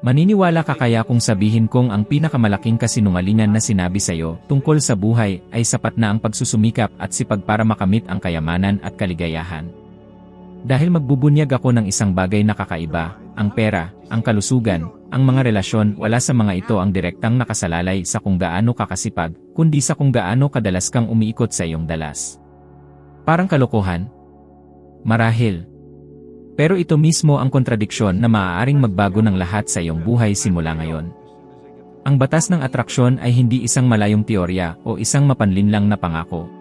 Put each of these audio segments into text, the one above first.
Maniniwala ka kaya kung sabihin kong ang pinakamalaking kasinungalingan na sinabi sa'yo tungkol sa buhay ay sapat na ang pagsusumikap at sipag para makamit ang kayamanan at kaligayahan. Dahil magbubunyag ako ng isang bagay na kakaiba, ang pera, ang kalusugan, ang mga relasyon, wala sa mga ito ang direktang nakasalalay sa kung gaano kakasipag, kundi sa kung gaano kadalas kang umiikot sa iyong dalas. Parang kalokohan? Marahil. Pero ito mismo ang kontradiksyon na maaaring magbago ng lahat sa iyong buhay simula ngayon. Ang batas ng atraksyon ay hindi isang malayong teorya o isang mapanlinlang na pangako.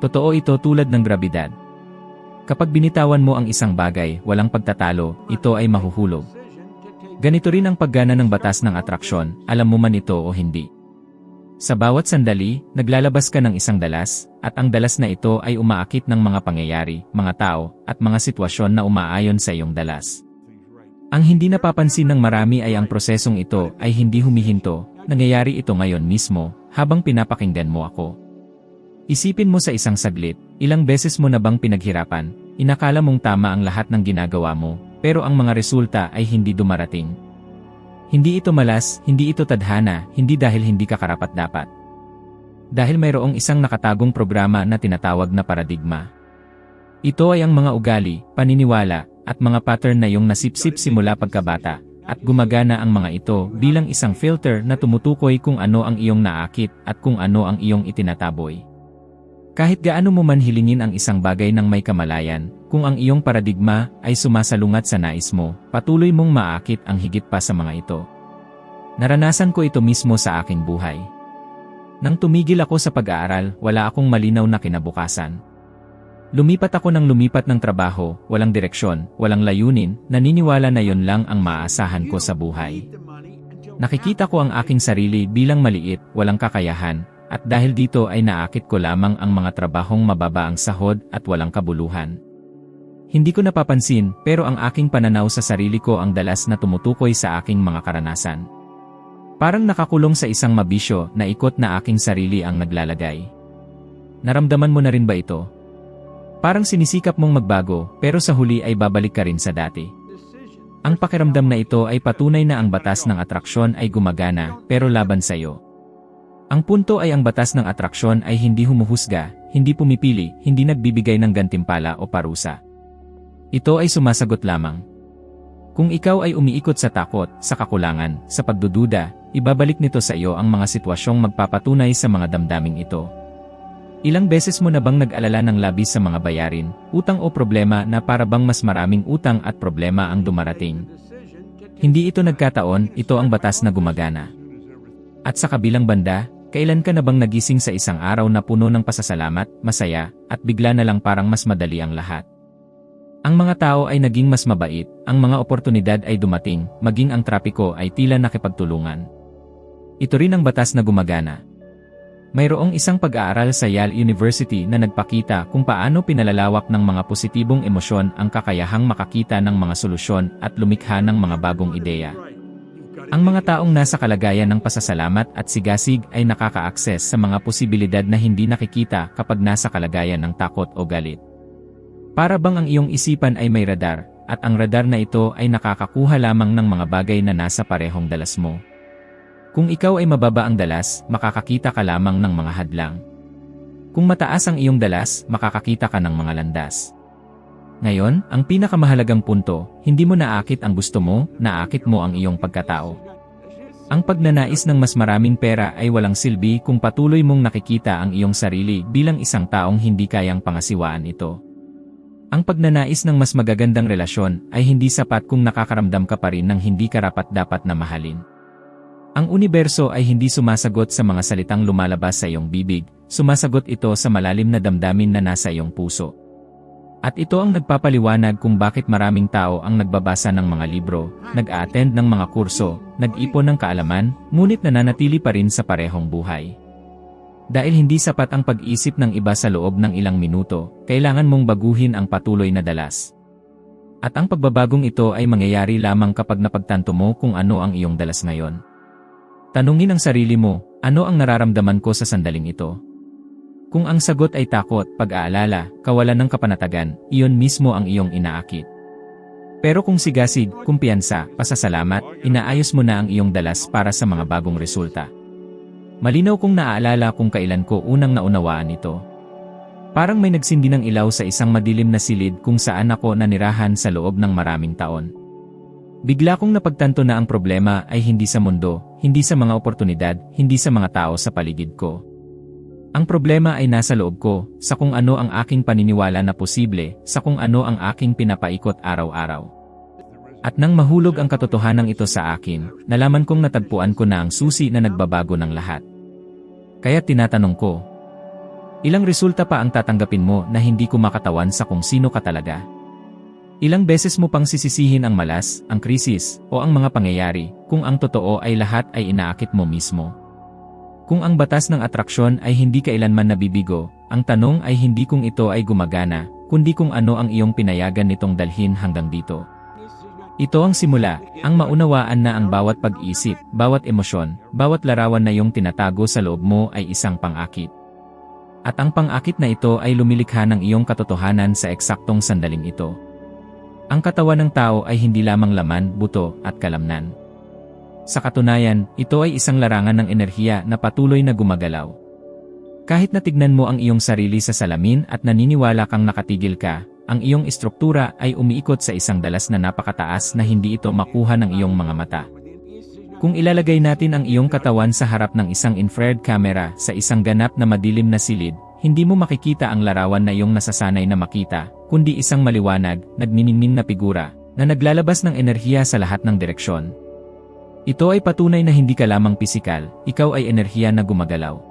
Totoo ito tulad ng grabidad. Kapag binitawan mo ang isang bagay, walang pagtatalo, ito ay mahuhulog. Ganito rin ang paggana ng batas ng atraksyon, alam mo man ito o hindi. Sa bawat sandali, naglalabas ka ng isang dalas, at ang dalas na ito ay umaakit ng mga pangyayari, mga tao, at mga sitwasyon na umaayon sa iyong dalas. Ang hindi napapansin ng marami ay ang prosesong ito ay hindi humihinto, nangyayari ito ngayon mismo, habang pinapakinggan mo ako. Isipin mo sa isang saglit, ilang beses mo na bang pinaghirapan, inakala mong tama ang lahat ng ginagawa mo, pero ang mga resulta ay hindi dumarating. Hindi ito malas, hindi ito tadhana, hindi dahil hindi ka karapat-dapat. Dahil mayroong isang nakatagong programa na tinatawag na paradigma. Ito ay ang mga ugali, paniniwala, at mga pattern na iyong nasipsip simula pagkabata, at gumagana ang mga ito bilang isang filter na tumutukoy kung ano ang iyong naakit at kung ano ang iyong itinataboy. Kahit gaano mo man hilingin ang isang bagay ng may kamalayan, kung ang iyong paradigma ay sumasalungat sa nais mo, patuloy mong maakit ang higit pa sa mga ito. Naranasan ko ito mismo sa aking buhay. Nang tumigil ako sa pag-aaral, wala akong malinaw na kinabukasan. Lumipat ako ng lumipat ng trabaho, walang direksyon, walang layunin, naniniwala na yon lang ang maaasahan ko sa buhay. Nakikita ko ang aking sarili bilang maliit, walang kakayahan, at dahil dito ay naakit ko lamang ang mga trabahong mababa ang sahod at walang kabuluhan. Hindi ko napapansin pero ang aking pananaw sa sarili ko ang dalas na tumutukoy sa aking mga karanasan. Parang nakakulong sa isang mabisyo na ikot na aking sarili ang naglalagay. Naramdaman mo na rin ba ito? Parang sinisikap mong magbago pero sa huli ay babalik ka rin sa dati. Ang pakiramdam na ito ay patunay na ang batas ng atraksyon ay gumagana pero laban sa iyo. Ang punto ay ang batas ng atraksyon ay hindi humuhusga, hindi pumipili, hindi nagbibigay ng gantimpala o parusa. Ito ay sumasagot lamang. Kung ikaw ay umiikot sa takot, sa kakulangan, sa pagdududa, ibabalik nito sa iyo ang mga sitwasyong magpapatunay sa mga damdaming ito. Ilang beses mo na bang nag-alala ng labis sa mga bayarin, utang o problema na para bang mas maraming utang at problema ang dumarating? Hindi ito nagkataon, ito ang batas na gumagana. At sa kabilang banda, kailan ka na bang nagising sa isang araw na puno ng pasasalamat, masaya, at bigla na lang parang mas madali ang lahat? Ang mga tao ay naging mas mabait, ang mga oportunidad ay dumating, maging ang trapiko ay tila nakipagtulungan. Ito rin ang batas na gumagana. Mayroong isang pag-aaral sa Yale University na nagpakita kung paano pinalalawak ng mga positibong emosyon ang kakayahang makakita ng mga solusyon at lumikha ng mga bagong ideya. Ang mga taong nasa kalagayan ng pasasalamat at sigasig ay nakaka-access sa mga posibilidad na hindi nakikita kapag nasa kalagayan ng takot o galit. Para bang ang iyong isipan ay may radar, at ang radar na ito ay nakakakuha lamang ng mga bagay na nasa parehong dalas mo. Kung ikaw ay mababa ang dalas, makakakita ka lamang ng mga hadlang. Kung mataas ang iyong dalas, makakakita ka ng mga landas. Ngayon, ang pinakamahalagang punto, hindi mo naakit ang gusto mo, naakit mo ang iyong pagkatao. Ang pagnanais ng mas maraming pera ay walang silbi kung patuloy mong nakikita ang iyong sarili bilang isang taong hindi kayang pangasiwaan ito. Ang pagnanais ng mas magagandang relasyon ay hindi sapat kung nakakaramdam ka pa rin ng hindi karapat dapat na mahalin. Ang universo ay hindi sumasagot sa mga salitang lumalabas sa iyong bibig, sumasagot ito sa malalim na damdamin na nasa iyong puso. At ito ang nagpapaliwanag kung bakit maraming tao ang nagbabasa ng mga libro, nag-a-attend ng mga kurso, nag-ipon ng kaalaman, ngunit nananatili pa rin sa parehong buhay. Dahil hindi sapat ang pag-isip ng iba sa loob ng ilang minuto, kailangan mong baguhin ang patuloy na dalas. At ang pagbabagong ito ay mangyayari lamang kapag napagtanto mo kung ano ang iyong dalas ngayon. Tanungin ang sarili mo, ano ang nararamdaman ko sa sandaling ito? Kung ang sagot ay takot, pag-aalala, kawalan ng kapanatagan, iyon mismo ang iyong inaakit. Pero kung sigasig, kumpiyansa, pasasalamat, inaayos mo na ang iyong dalas para sa mga bagong resulta. Malinaw kong naaalala kung kailan ko unang naunawaan ito. Parang may nagsindi ng ilaw sa isang madilim na silid kung saan ako nanirahan sa loob ng maraming taon. Bigla kong napagtanto na ang problema ay hindi sa mundo, hindi sa mga oportunidad, hindi sa mga tao sa paligid ko. Ang problema ay nasa loob ko, sa kung ano ang aking paniniwala na posible, sa kung ano ang aking pinapaikot araw-araw. At nang mahulog ang katotohanan ito sa akin, nalaman kong natagpuan ko na ang susi na nagbabago ng lahat. Kaya tinatanong ko, ilang resulta pa ang tatanggapin mo na hindi kumakatawan sa kung sino ka talaga? Ilang beses mo pang sisisihin ang malas, ang krisis, o ang mga pangyayari, kung ang totoo ay lahat ay inaakit mo mismo. Kung ang batas ng atraksyon ay hindi kailanman nabibigo, ang tanong ay hindi kung ito ay gumagana, kundi kung ano ang iyong pinayagan nitong dalhin hanggang dito. Ito ang simula, ang maunawaan na ang bawat pag-isip, bawat emosyon, bawat larawan na iyong tinatago sa loob mo ay isang pang-akit. At ang pang-akit na ito ay lumilikha ng iyong katotohanan sa eksaktong sandaling ito. Ang katawan ng tao ay hindi lamang laman, buto, at kalamnan. Sa katunayan, ito ay isang larangan ng enerhiya na patuloy na gumagalaw. Kahit natignan mo ang iyong sarili sa salamin at naniniwala kang nakatigil ka, ang iyong istruktura ay umiikot sa isang dalas na napakataas na hindi ito makuha ng iyong mga mata. Kung ilalagay natin ang iyong katawan sa harap ng isang infrared camera sa isang ganap na madilim na silid, hindi mo makikita ang larawan na iyong nasasanay na makita, kundi isang maliwanag, nagniningning na figura, na naglalabas ng enerhiya sa lahat ng direksyon. Ito ay patunay na hindi ka lamang pisikal, ikaw ay enerhiya na gumagalaw.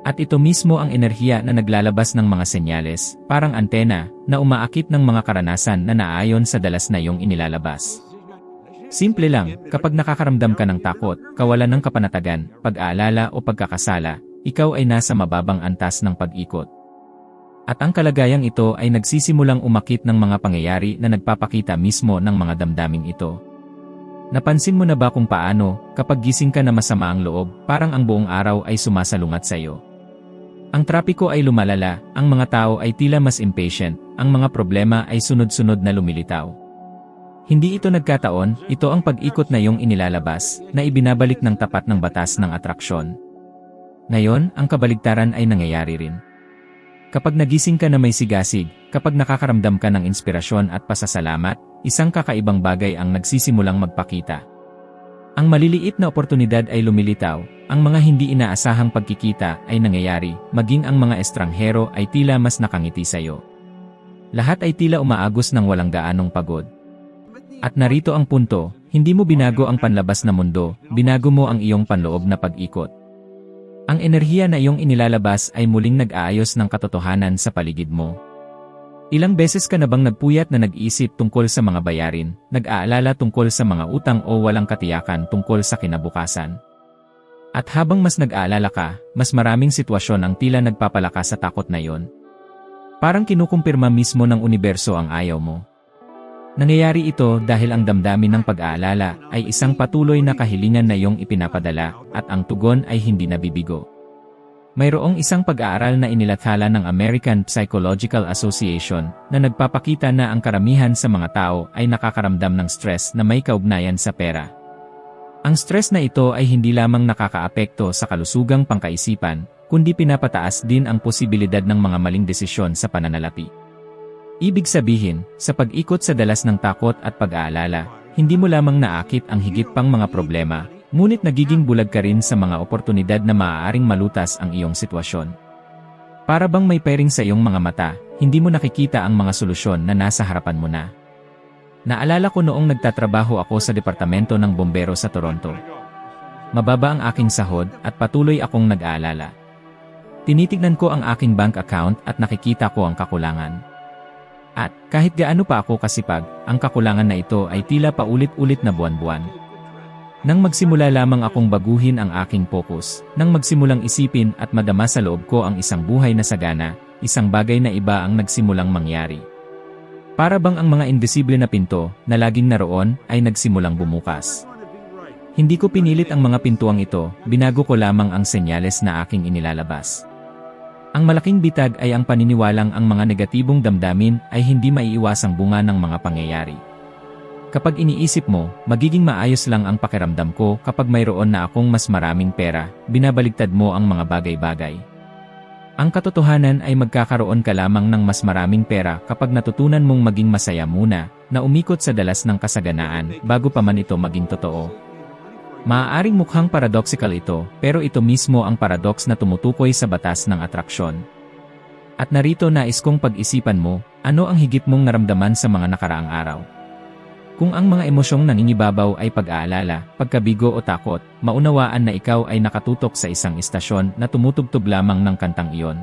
At ito mismo ang enerhiya na naglalabas ng mga senyales, parang antena, na umaakit ng mga karanasan na naayon sa dalas na iyong inilalabas. Simple lang, kapag nakakaramdam ka ng takot, kawalan ng kapanatagan, pag-aalala o pagkakasala, ikaw ay nasa mababang antas ng pag-ikot. At ang kalagayang ito ay nagsisimulang umakit ng mga pangyayari na nagpapakita mismo ng mga damdaming ito. Napansin mo na ba kung paano, kapag gising ka na masama ang loob, parang ang buong araw ay sumasalungat sa iyo? Ang trapiko ay lumalala, ang mga tao ay tila mas impatient, ang mga problema ay sunod-sunod na lumilitaw. Hindi ito nagkataon, ito ang pag-ikot na iyong inilalabas, na ibinabalik ng tapat ng batas ng atraksyon. Ngayon, ang kabaligtaran ay nangyayari rin. Kapag nagising ka na may sigasig, kapag nakakaramdam ka ng inspirasyon at pasasalamat, isang kakaibang bagay ang nagsisimulang magpakita. Ang maliliit na oportunidad ay lumilitaw, ang mga hindi inaasahang pagkikita ay nangyayari, maging ang mga estranghero ay tila mas nakangiti sa iyo. Lahat ay tila umaagos ng walang gaanong pagod. At narito ang punto, hindi mo binago ang panlabas na mundo, binago mo ang iyong panloob na pag-ikot. Ang enerhiya na iyong inilalabas ay muling nag-aayos ng katotohanan sa paligid mo. Ilang beses ka na bang nagpuyat na nag-isip tungkol sa mga bayarin, nag-aalala tungkol sa mga utang o walang katiyakan tungkol sa kinabukasan? At habang mas nag-aalala ka, mas maraming sitwasyon ang tila nagpapalakas sa takot na yon. Parang kinukumpirma mismo ng universo ang ayaw mo. Nangyayari ito dahil ang damdamin ng pag-aalala ay isang patuloy na kahilingan na iyong ipinapadala at ang tugon ay hindi nabibigo. Mayroong isang pag-aaral na inilathala ng American Psychological Association na nagpapakita na ang karamihan sa mga tao ay nakakaramdam ng stress na may kaugnayan sa pera. Ang stress na ito ay hindi lamang nakakaapekto sa kalusugang pangkaisipan, kundi pinapataas din ang posibilidad ng mga maling desisyon sa pananalapi. Ibig sabihin, sa pag-ikot sa dalas ng takot at pag-aalala, hindi mo lamang naakit ang higit pang mga problema, ngunit nagiging bulag ka rin sa mga oportunidad na maaaring malutas ang iyong sitwasyon. Para bang may pairing sa iyong mga mata, hindi mo nakikita ang mga solusyon na nasa harapan mo na. Naalala ko noong nagtatrabaho ako sa departamento ng bombero sa Toronto. Mababa ang aking sahod at patuloy akong nag-aalala. Tinitignan ko ang aking bank account at nakikita ko ang kakulangan. At kahit gaano pa ako kasipag, ang kakulangan na ito ay tila paulit-ulit na buwan-buwan. Nang magsimula lamang akong baguhin ang aking focus, nang magsimulang isipin at madama sa loob ko ang isang buhay na sagana, isang bagay na iba ang nagsimulang mangyari. Para bang ang mga invisible na pinto, na laging naroon, ay nagsimulang bumukas. Hindi ko pinilit ang mga pintuang ito, binago ko lamang ang senyales na aking inilalabas. Ang malaking bitag ay ang paniniwalang ang mga negatibong damdamin ay hindi maiiwasang bunga ng mga pangyayari. Kapag iniisip mo, magiging maayos lang ang pakiramdam ko kapag mayroon na akong mas maraming pera, binabaligtad mo ang mga bagay-bagay. Ang katotohanan ay magkakaroon ka lamang ng mas maraming pera kapag natutunan mong maging masaya muna, na umikot sa dalas ng kasaganaan, bago pa man ito maging totoo. Maaaring mukhang paradoxical ito, pero ito mismo ang paradox na tumutukoy sa batas ng atraksyon. At narito nais kong pag-isipan mo, ano ang higit mong naramdaman sa mga nakaraang araw. Kung ang mga emosyong nangingibabaw ay pag-aalala, pagkabigo o takot, maunawaan na ikaw ay nakatutok sa isang istasyon na tumutugtog lamang ng kantang iyon.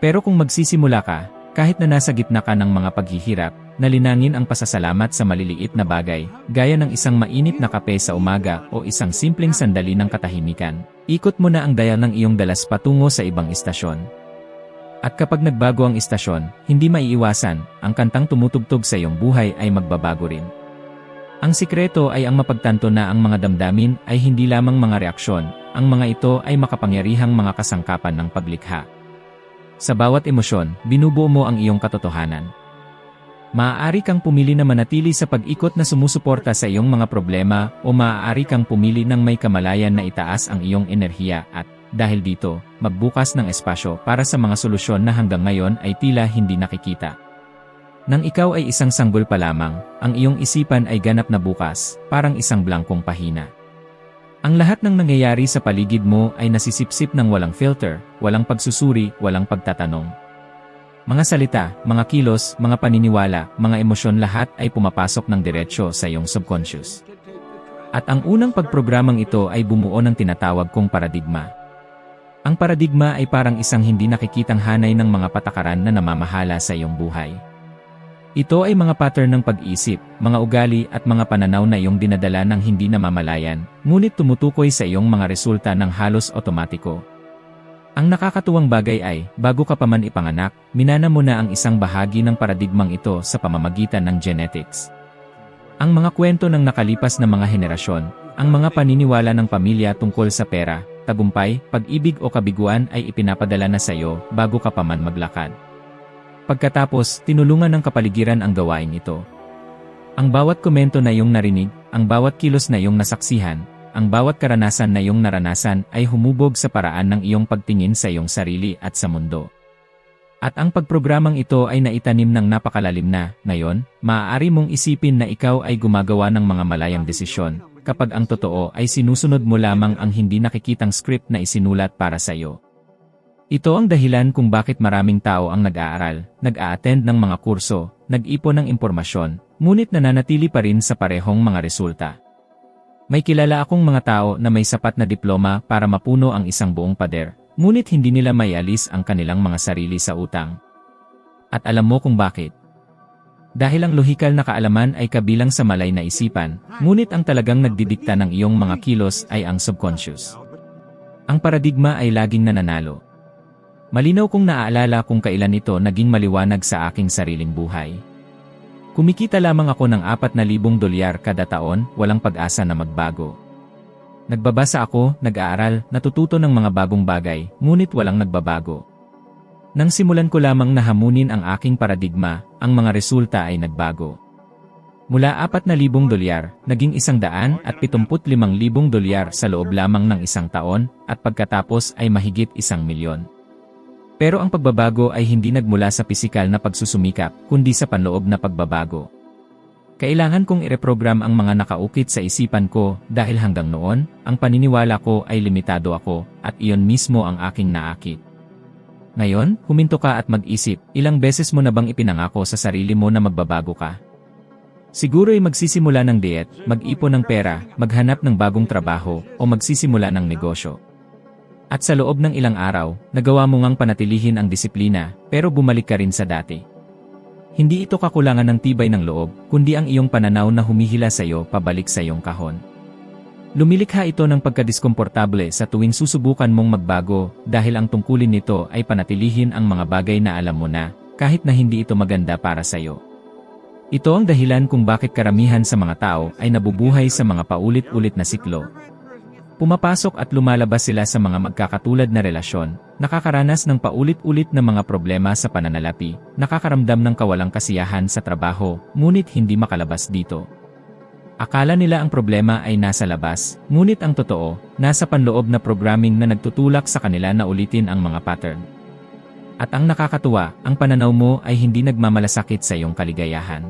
Pero kung magsisimula ka, kahit na nasa gitna ka ng mga paghihirap, nalinangin ang pasasalamat sa maliliit na bagay, gaya ng isang mainit na kape sa umaga o isang simpleng sandali ng katahimikan. Ikot mo na ang dayal ng iyong dalas patungo sa ibang istasyon. At kapag nagbago ang istasyon, hindi maiiwasan, ang kantang tumutugtog sa iyong buhay ay magbabago rin. Ang sikreto ay ang mapagtanto na ang mga damdamin ay hindi lamang mga reaksyon, ang mga ito ay makapangyarihang mga kasangkapan ng paglikha. Sa bawat emosyon, binubuo mo ang iyong katotohanan. Maaari kang pumili na manatili sa pag-ikot na sumusuporta sa iyong mga problema o maaari kang pumili ng may kamalayan na itaas ang iyong enerhiya at, dahil dito, magbukas ng espasyo para sa mga solusyon na hanggang ngayon ay tila hindi nakikita. Nang ikaw ay isang sanggol pa lamang, ang iyong isipan ay ganap na bukas, parang isang blangkong pahina. Ang lahat ng nangyayari sa paligid mo ay nasisipsip ng walang filter, walang pagsusuri, walang pagtatanong. Mga salita, mga kilos, mga paniniwala, mga emosyon lahat ay pumapasok ng diretsyo sa iyong subconscious. At ang unang pagprogramang ito ay bumuo ng tinatawag kong paradigma. Ang paradigma ay parang isang hindi nakikitang hanay ng mga patakaran na namamahala sa iyong buhay. Ito ay mga pattern ng pag-isip, mga ugali at mga pananaw na iyong dinadala ng hindi namamalayan, ngunit tumutukoy sa iyong mga resulta ng halos otomatiko. Ang nakakatuwang bagay ay, bago ka pa man ipanganak, minana mo na ang isang bahagi ng paradigmang ito sa pamamagitan ng genetics. Ang mga kwento ng nakalipas na mga henerasyon, ang mga paniniwala ng pamilya tungkol sa pera, tagumpay, pag-ibig o kabiguan ay ipinapadala na sa iyo bago ka pa man maglakad. Pagkatapos, tinulungan ng kapaligiran ang gawain ito. Ang bawat komento na iyong narinig, ang bawat kilos na iyong nasaksihan, ang bawat karanasan na iyong naranasan ay humubog sa paraan ng iyong pagtingin sa iyong sarili at sa mundo. At ang pagprogramang ito ay naitanim ng napakalalim na, ngayon, maaari mong isipin na ikaw ay gumagawa ng mga malayang desisyon, kapag ang totoo ay sinusunod mo lamang ang hindi nakikitang script na isinulat para sa iyo. Ito ang dahilan kung bakit maraming tao ang nag-aaral, nag-a-attend ng mga kurso, nag-ipon ng impormasyon, ngunit nananatili pa rin sa parehong mga resulta. May kilala akong mga tao na may sapat na diploma para mapuno ang isang buong pader, ngunit hindi nila mayalis ang kanilang mga sarili sa utang. At alam mo kung bakit? Dahil ang lohikal na kaalaman ay kabilang sa malay na isipan, ngunit ang talagang nagdidikta ng iyong mga kilos ay ang subconscious. Ang paradigma ay laging nananalo. Malinaw kong naaalala kung kailan ito naging maliwanag sa aking sariling buhay. Kumikita lamang ako ng 4,000 dolyar kada taon, walang pag-asa na magbago. Nagbabasa ako, nag-aaral, natututo ng mga bagong bagay, ngunit walang nagbabago. Nang simulan ko lamang na hamunin ang aking paradigma, ang mga resulta ay nagbago. Mula 4,000 dolyar, naging 175,000 dolyar sa loob lamang ng isang taon, at pagkatapos ay mahigit isang milyon. Pero ang pagbabago ay hindi nagmula sa pisikal na pagsusumikap, kundi sa panloob na pagbabago. Kailangan kong ireprogram ang mga nakaukit sa isipan ko dahil hanggang noon, ang paniniwala ko ay limitado ako at iyon mismo ang aking naakit. Ngayon, huminto ka at mag-isip, ilang beses mo na bang ipinangako sa sarili mo na magbabago ka? Siguro ay magsisimula ng diet, mag-ipon ng pera, maghanap ng bagong trabaho, o magsisimula ng negosyo. At sa loob ng ilang araw, nagawa mo ngang panatilihin ang disiplina, pero bumalik ka rin sa dati. Hindi ito kakulangan ng tibay ng loob, kundi ang iyong pananaw na humihila sa iyo pabalik sa iyong kahon. Lumilikha ito ng pagkadiskomportable sa tuwing susubukan mong magbago dahil ang tungkulin nito ay panatilihin ang mga bagay na alam mo na, kahit na hindi ito maganda para sa iyo. Ito ang dahilan kung bakit karamihan sa mga tao ay nabubuhay sa mga paulit-ulit na siklo, Pumapasok at lumalabas sila sa mga magkakatulad na relasyon, nakakaranas ng paulit-ulit na mga problema sa pananalapi, nakakaramdam ng kawalang kasiyahan sa trabaho, ngunit hindi makalabas dito. Akala nila ang problema ay nasa labas, ngunit ang totoo, nasa panloob na programming na nagtutulak sa kanila na ulitin ang mga pattern. At ang nakakatuwa, ang pananaw mo ay hindi nagmamalasakit sa iyong kaligayahan.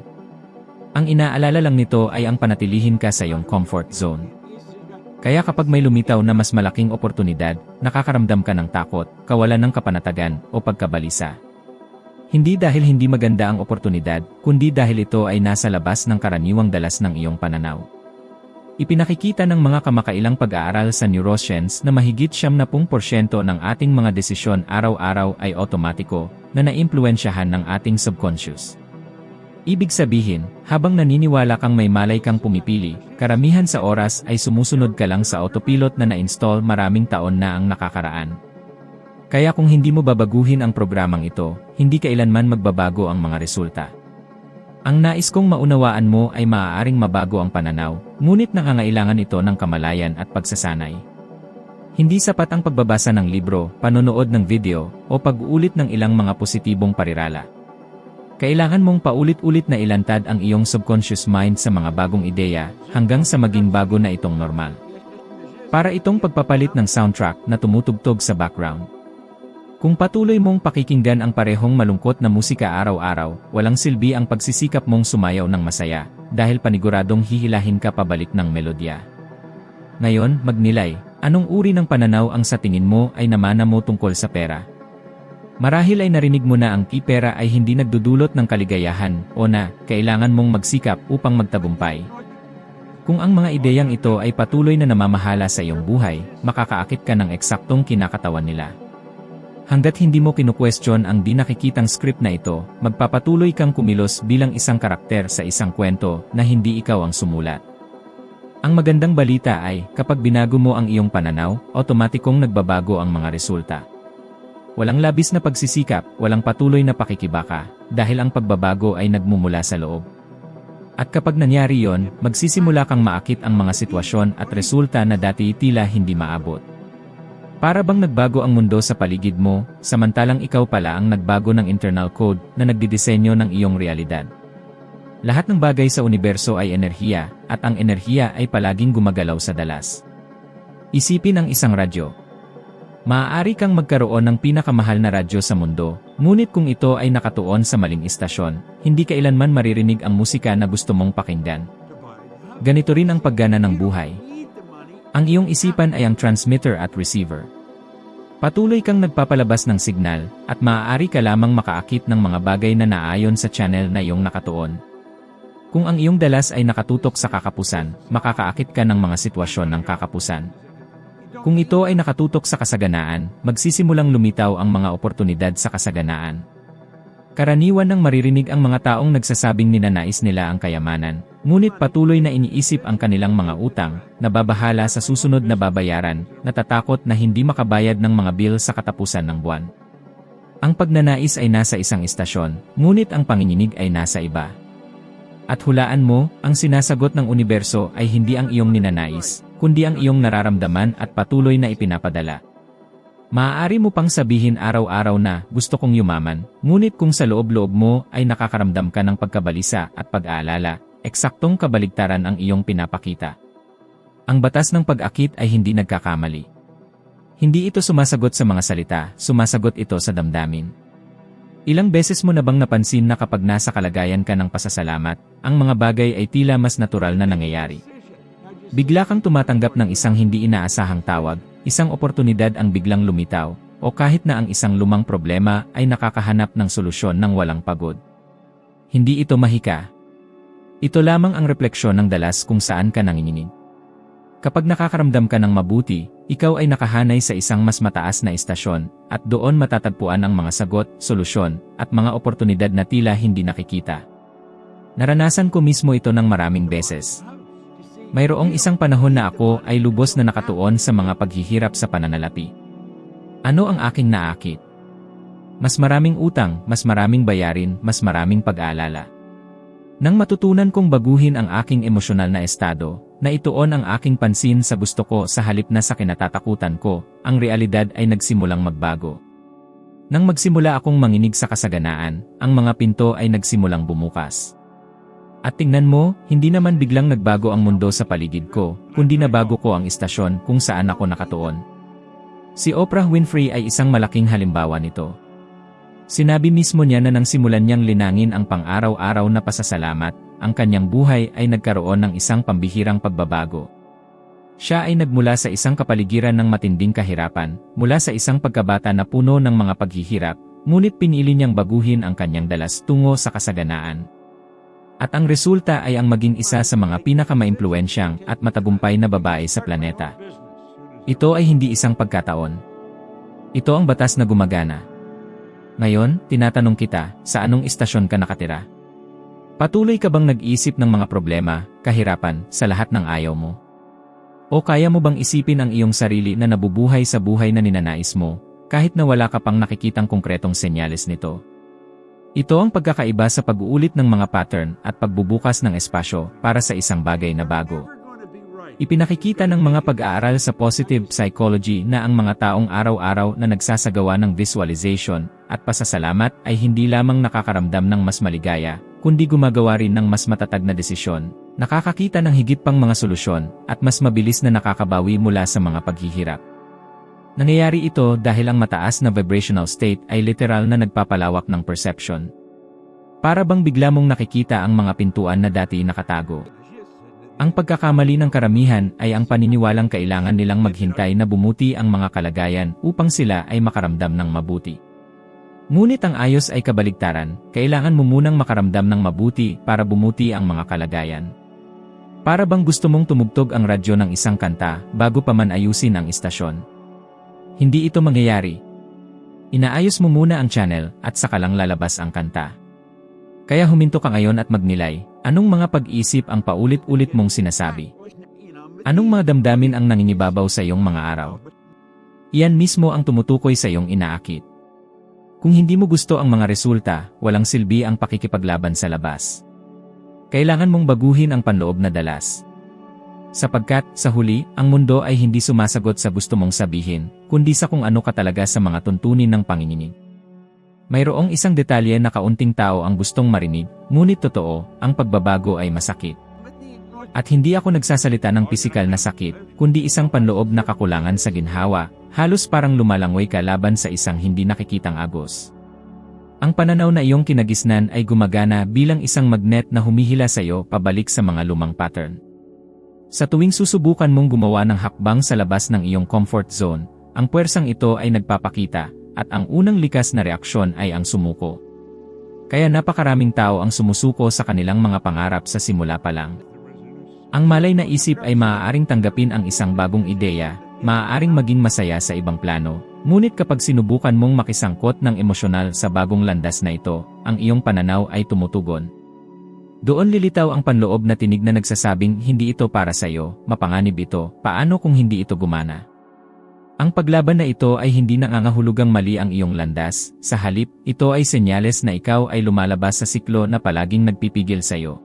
Ang inaalala lang nito ay ang panatilihin ka sa iyong comfort zone. Kaya kapag may lumitaw na mas malaking oportunidad, nakakaramdam ka ng takot, kawalan ng kapanatagan, o pagkabalisa. Hindi dahil hindi maganda ang oportunidad, kundi dahil ito ay nasa labas ng karaniwang dalas ng iyong pananaw. Ipinakikita ng mga kamakailang pag-aaral sa neuroscience na mahigit 70% ng ating mga desisyon araw-araw ay otomatiko na naimpluensyahan ng ating subconscious. Ibig sabihin, habang naniniwala kang may malay kang pumipili, karamihan sa oras ay sumusunod ka lang sa autopilot na na-install maraming taon na ang nakakaraan. Kaya kung hindi mo babaguhin ang programang ito, hindi kailanman magbabago ang mga resulta. Ang nais kong maunawaan mo ay maaaring mabago ang pananaw, ngunit nangangailangan ito ng kamalayan at pagsasanay. Hindi sapat ang pagbabasa ng libro, panonood ng video, o pag-uulit ng ilang mga positibong parirala. Kailangan mong paulit-ulit na ilantad ang iyong subconscious mind sa mga bagong ideya hanggang sa maging bago na itong normal. Para itong pagpapalit ng soundtrack na tumutugtog sa background. Kung patuloy mong pakikinggan ang parehong malungkot na musika araw-araw, walang silbi ang pagsisikap mong sumayaw ng masaya, dahil paniguradong hihilahin ka pabalik ng melodya. Ngayon, magnilay, anong uri ng pananaw ang sa tingin mo ay namana mo tungkol sa pera? Marahil ay narinig mo na ang pera ay hindi nagdudulot ng kaligayahan o na kailangan mong magsikap upang magtagumpay. Kung ang mga ideyang ito ay patuloy na namamahala sa iyong buhay, makakaakit ka ng eksaktong kinakatawan nila. Hanggat hindi mo kinukwestiyon ang di nakikitang script na ito, magpapatuloy kang kumilos bilang isang karakter sa isang kwento na hindi ikaw ang sumulat. Ang magandang balita ay, kapag binago mo ang iyong pananaw, otomatikong nagbabago ang mga resulta. Walang labis na pagsisikap, walang patuloy na pakikibaka, dahil ang pagbabago ay nagmumula sa loob. At kapag nangyari yon, magsisimula kang maakit ang mga sitwasyon at resulta na dati tila hindi maabot. Para bang nagbago ang mundo sa paligid mo, samantalang ikaw pala ang nagbago ng internal code na nagdidisenyo ng iyong realidad. Lahat ng bagay sa universo ay enerhiya, at ang enerhiya ay palaging gumagalaw sa dalas. Isipin ang isang radyo. Maaari kang magkaroon ng pinakamahal na radyo sa mundo, ngunit kung ito ay nakatuon sa maling istasyon, hindi kailanman maririnig ang musika na gusto mong pakinggan. Ganito rin ang paggana ng buhay. Ang iyong isipan ay ang transmitter at receiver. Patuloy kang nagpapalabas ng signal, at maaari ka lamang makaakit ng mga bagay na naayon sa channel na iyong nakatuon. Kung ang iyong dalas ay nakatutok sa kakapusan, makakaakit ka ng mga sitwasyon ng kakapusan. Kung ito ay nakatutok sa kasaganaan, magsisimulang lumitaw ang mga oportunidad sa kasaganaan. Karaniwan ng maririnig ang mga taong nagsasabing ninanais nila ang kayamanan, ngunit patuloy na iniisip ang kanilang mga utang, nababahala sa susunod na babayaran, natatakot na hindi makabayad ng mga bill sa katapusan ng buwan. Ang pagnanais ay nasa isang istasyon, ngunit ang panginginig ay nasa iba. At hulaan mo, ang sinasagot ng universo ay hindi ang iyong ninanais, kundi ang iyong nararamdaman at patuloy na ipinapadala. Maaari mo pang sabihin araw-araw na gusto kong yumaman, ngunit kung sa loob-loob mo ay nakakaramdam ka ng pagkabalisa at pag-aalala, eksaktong kabaligtaran ang iyong pinapakita. Ang batas ng pag-akit ay hindi nagkakamali. Hindi ito sumasagot sa mga salita, sumasagot ito sa damdamin. Ilang beses mo na bang napansin na kapag nasa kalagayan ka ng pasasalamat, ang mga bagay ay tila mas natural na nangyayari? Bigla kang tumatanggap ng isang hindi inaasahang tawag, isang oportunidad ang biglang lumitaw, o kahit na ang isang lumang problema ay nakakahanap ng solusyon ng walang pagod. Hindi ito mahika. Ito lamang ang refleksyon ng dalas kung saan ka nanginginig. Kapag nakakaramdam ka ng mabuti, ikaw ay nakahanay sa isang mas mataas na istasyon, at doon matatagpuan ang mga sagot, solusyon, at mga oportunidad na tila hindi nakikita. Naranasan ko mismo ito ng maraming beses. Mayroong isang panahon na ako ay lubos na nakatuon sa mga paghihirap sa pananalapi. Ano ang aking naakit? Mas maraming utang, mas maraming bayarin, mas maraming pag-aalala. Nang matutunan kong baguhin ang aking emosyonal na estado, na ituon ang aking pansin sa gusto ko sa halip na sa kinatatakutan ko, ang realidad ay nagsimulang magbago. Nang magsimula akong manginig sa kasaganaan, ang mga pinto ay nagsimulang bumukas. At tingnan mo, hindi naman biglang nagbago ang mundo sa paligid ko, kundi nabago ko ang istasyon kung saan ako nakatuon. Si Oprah Winfrey ay isang malaking halimbawa nito. Sinabi mismo niya na nang simulan niyang linangin ang pang-araw-araw na pasasalamat, ang kanyang buhay ay nagkaroon ng isang pambihirang pagbabago. Siya ay nagmula sa isang kapaligiran ng matinding kahirapan, mula sa isang pagkabata na puno ng mga paghihirap, ngunit pinili niyang baguhin ang kanyang dalas tungo sa kasaganaan. At ang resulta ay ang maging isa sa mga pinakamaimpluensyang at matagumpay na babae sa planeta. Ito ay hindi isang pagkataon. Ito ang batas na gumagana. Ngayon, tinatanong kita, sa anong istasyon ka nakatira? Patuloy ka bang nag-isip ng mga problema, kahirapan, sa lahat ng ayaw mo? O kaya mo bang isipin ang iyong sarili na nabubuhay sa buhay na ninanais mo, kahit na wala ka pang nakikitang konkretong senyales nito? Ito ang pagkakaiba sa pag-uulit ng mga pattern at pagbubukas ng espasyo para sa isang bagay na bago. Ipinakikita ng mga pag-aaral sa positive psychology na ang mga taong araw-araw na nagsasagawa ng visualization at pasasalamat ay hindi lamang nakakaramdam ng mas maligaya, kundi gumagawa rin ng mas matatag na desisyon, nakakakita ng higit pang mga solusyon, at mas mabilis na nakakabawi mula sa mga paghihirap. Nangyayari ito dahil ang mataas na vibrational state ay literal na nagpapalawak ng perception. Para bang bigla mong nakikita ang mga pintuan na dati nakatago. Ang pagkakamali ng karamihan ay ang paniniwalang kailangan nilang maghintay na bumuti ang mga kalagayan upang sila ay makaramdam ng mabuti. Ngunit ang ayos ay kabaligtaran, kailangan mo munang makaramdam ng mabuti para bumuti ang mga kalagayan. Para bang gusto mong tumugtog ang radyo ng isang kanta bago pa man ayusin ang istasyon. Hindi ito mangyayari. Inaayos mo muna ang channel at saka lang lalabas ang kanta. Kaya huminto ka ngayon at magnilay, anong mga pag-isip ang paulit-ulit mong sinasabi? Anong mga damdamin ang nangingibabaw sa iyong mga araw? Iyan mismo ang tumutukoy sa iyong inaakit. Kung hindi mo gusto ang mga resulta, walang silbi ang pakikipaglaban sa labas. Kailangan mong baguhin ang panloob na dalas. Sapagkat, sa huli, ang mundo ay hindi sumasagot sa gusto mong sabihin, kundi sa kung ano ka talaga sa mga tuntunin ng panginginig. Mayroong isang detalye na kaunting tao ang gustong marinig, ngunit totoo, ang pagbabago ay masakit. At hindi ako nagsasalita ng pisikal na sakit, kundi isang panloob na kakulangan sa ginhawa, halos parang lumalangoy ka laban sa isang hindi nakikitang agos. Ang pananaw na iyong kinagisnan ay gumagana bilang isang magnet na humihila sa iyo pabalik sa mga lumang pattern. Sa tuwing susubukan mong gumawa ng hakbang sa labas ng iyong comfort zone, ang puwersang ito ay nagpapakita, at ang unang likas na reaksyon ay ang sumuko. Kaya napakaraming tao ang sumusuko sa kanilang mga pangarap sa simula pa lang. Ang malay na isip ay maaaring tanggapin ang isang bagong ideya, maaaring maging masaya sa ibang plano, ngunit kapag sinubukan mong makisangkot ng emosyonal sa bagong landas na ito, ang iyong pananaw ay tumutugon. Doon lilitaw ang panloob na tinig na nagsasabing hindi ito para sa iyo, mapanganib ito, paano kung hindi ito gumana? Ang paglaban na ito ay hindi nangangahulugang mali ang iyong landas, sa halip, ito ay senyales na ikaw ay lumalabas sa siklo na palaging nagpipigil sa iyo.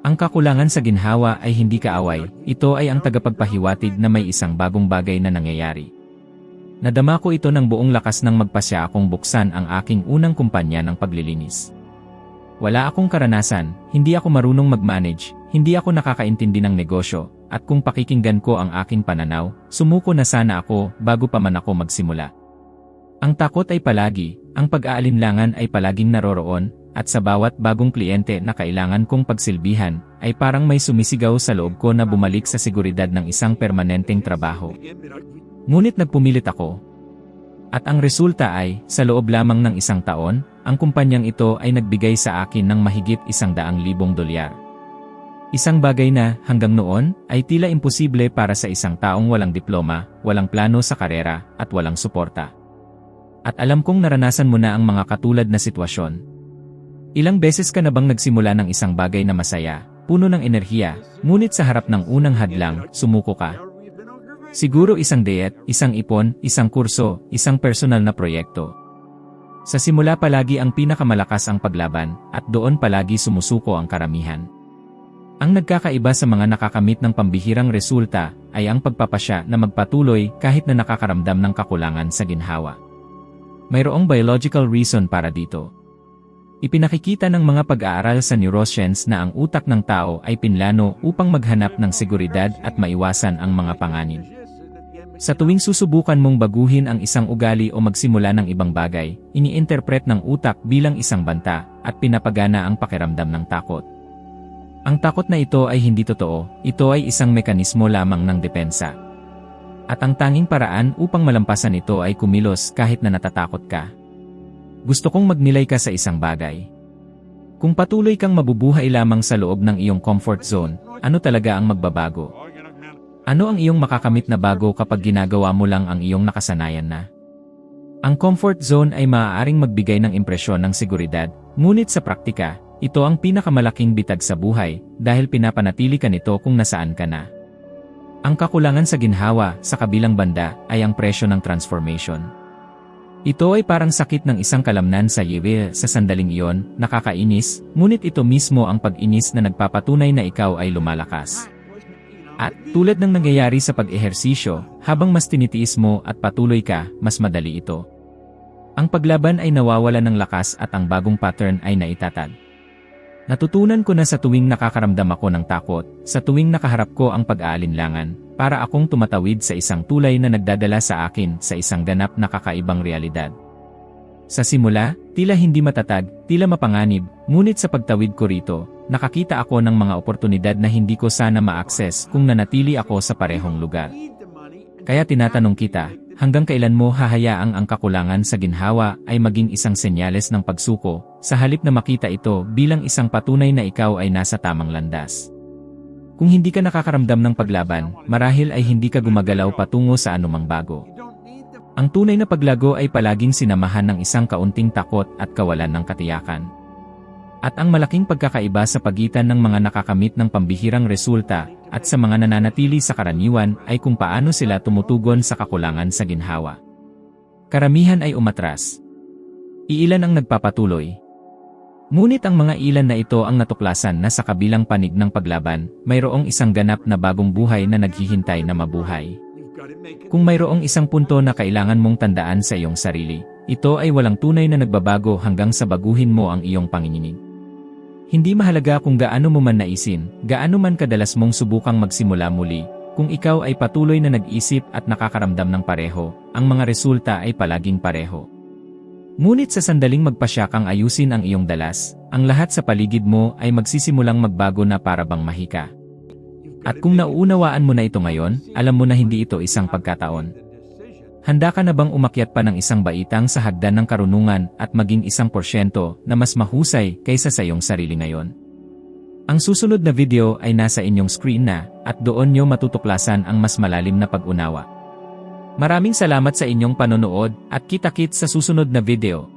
Ang kakulangan sa ginhawa ay hindi kaaway, ito ay ang tagapagpahiwatig na may isang bagong bagay na nangyayari. Nadama ko ito ng buong lakas ng magpasya akong buksan ang aking unang kumpanya ng paglilinis. Wala akong karanasan, hindi ako marunong mag-manage, hindi ako nakakaintindi ng negosyo, at kung pakikinggan ko ang aking pananaw, sumuko na sana ako bago pa man ako magsimula. Ang takot ay palagi, ang pag-aalinlangan ay palaging naroroon, at sa bawat bagong kliyente na kailangan kong pagsilbihan, ay parang may sumisigaw sa loob ko na bumalik sa seguridad ng isang permanenteng trabaho. Ngunit nagpumilit ako. At ang resulta ay, sa loob lamang ng isang taon, ang kumpanyang ito ay nagbigay sa akin ng mahigit isang daang libong dolyar. Isang bagay na, hanggang noon, ay tila imposible para sa isang taong walang diploma, walang plano sa karera, at walang suporta. At alam kong naranasan mo na ang mga katulad na sitwasyon. Ilang beses ka na bang nagsimula ng isang bagay na masaya, puno ng enerhiya, ngunit sa harap ng unang hadlang, sumuko ka? Siguro isang diet, isang ipon, isang kurso, isang personal na proyekto, sa simula palagi ang pinakamalakas ang paglaban, at doon palagi sumusuko ang karamihan. Ang nagkakaiba sa mga nakakamit ng pambihirang resulta ay ang pagpapasya na magpatuloy kahit na nakakaramdam ng kakulangan sa ginhawa. Mayroong biological reason para dito. Ipinakikita ng mga pag-aaral sa neuroscience na ang utak ng tao ay pinlano upang maghanap ng seguridad at maiwasan ang mga panganib. Sa tuwing susubukan mong baguhin ang isang ugali o magsimula ng ibang bagay, iniinterpret ng utak bilang isang banta at pinapagana ang pakiramdam ng takot. Ang takot na ito ay hindi totoo, ito ay isang mekanismo lamang ng depensa. At ang tanging paraan upang malampasan ito ay kumilos kahit na natatakot ka. Gusto kong magnilay ka sa isang bagay. Kung patuloy kang mabubuhay lamang sa loob ng iyong comfort zone, ano talaga ang magbabago? Ano ang iyong makakamit na bago kapag ginagawa mo lang ang iyong nakasanayan na? Ang comfort zone ay maaaring magbigay ng impresyon ng seguridad, ngunit sa praktika, ito ang pinakamalaking bitag sa buhay dahil pinapanatili ka nito kung nasaan ka na. Ang kakulangan sa ginhawa sa kabilang banda ay ang presyo ng transformation. Ito ay parang sakit ng isang kalamnan sa yiwe sa sandaling iyon, nakakainis, ngunit ito mismo ang pag-inis na nagpapatunay na ikaw ay lumalakas. At tulad ng nangyayari sa pag-ehersisyo, habang mas tinitiis mo at patuloy ka, mas madali ito. Ang paglaban ay nawawala ng lakas at ang bagong pattern ay naitatag. Natutunan ko na sa tuwing nakakaramdam ako ng takot, sa tuwing nakaharap ko ang pag-aalinlangan, para akong tumatawid sa isang tulay na nagdadala sa akin sa isang ganap na kakaibang realidad. Sa simula, tila hindi matatag, tila mapanganib, ngunit sa pagtawid ko rito, nakakita ako ng mga oportunidad na hindi ko sana ma-access kung nanatili ako sa parehong lugar. Kaya tinatanong kita, hanggang kailan mo hahayaang ang kakulangan sa ginhawa ay maging isang senyales ng pagsuko, sa halip na makita ito bilang isang patunay na ikaw ay nasa tamang landas. Kung hindi ka nakakaramdam ng paglaban, marahil ay hindi ka gumagalaw patungo sa anumang bago. Ang tunay na paglago ay palaging sinamahan ng isang kaunting takot at kawalan ng katiyakan. At ang malaking pagkakaiba sa pagitan ng mga nakakamit ng pambihirang resulta at sa mga nananatili sa karaniwan ay kung paano sila tumutugon sa kakulangan sa ginhawa. Karamihan ay umatras. Iilan ang nagpapatuloy, Ngunit ang mga ilan na ito ang natuklasan na sa kabilang panig ng paglaban, mayroong isang ganap na bagong buhay na naghihintay na mabuhay. Kung mayroong isang punto na kailangan mong tandaan sa iyong sarili, ito ay walang tunay na nagbabago hanggang sa baguhin mo ang iyong panginginig. Hindi mahalaga kung gaano mo man naisin, gaano man kadalas mong subukang magsimula muli, kung ikaw ay patuloy na nag-isip at nakakaramdam ng pareho, ang mga resulta ay palaging pareho. Ngunit sa sandaling magpasya kang ayusin ang iyong dalas, ang lahat sa paligid mo ay magsisimulang magbago na para bang mahika. At kung nauunawaan mo na ito ngayon, alam mo na hindi ito isang pagkataon. Handa ka na bang umakyat pa ng isang baitang sa hagdan ng karunungan at maging isang porsyento na mas mahusay kaysa sa iyong sarili ngayon? Ang susunod na video ay nasa inyong screen na at doon nyo matutuklasan ang mas malalim na pag-unawa. Maraming salamat sa inyong panonood at kita-kit sa susunod na video.